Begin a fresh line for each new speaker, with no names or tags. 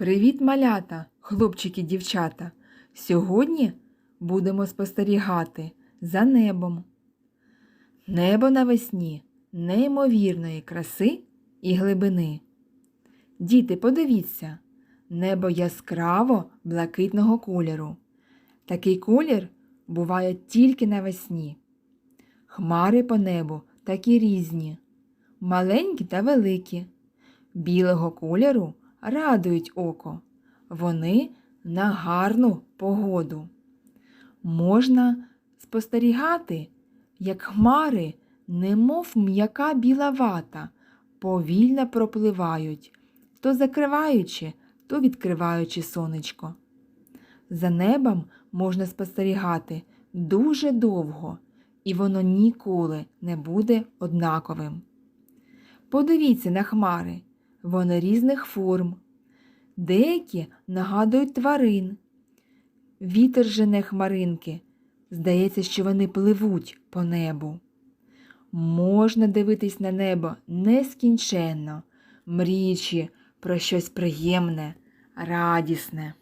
Привіт, малята, хлопчики, дівчата. Сьогодні будемо спостерігати за небом. Небо навесні неймовірної краси і глибини. Діти, подивіться, небо яскраво блакитного кольору. Такий колір буває тільки навесні. Хмари по небу такі різні, маленькі та великі, білого кольору радують око. Вони на гарну погоду. Можна спостерігати, як хмари, немов м'яка біла вата, повільно пропливають, то закриваючи, то відкриваючи сонечко. За небом можна спостерігати дуже довго, і воно ніколи не буде однаковим. Подивіться на хмари, вони різних форм. Деякі нагадують тварин. Вітер жене хмаринки. Здається, що вони пливуть по небу. Можна дивитись на небо нескінченно, мріючи про щось приємне, радісне.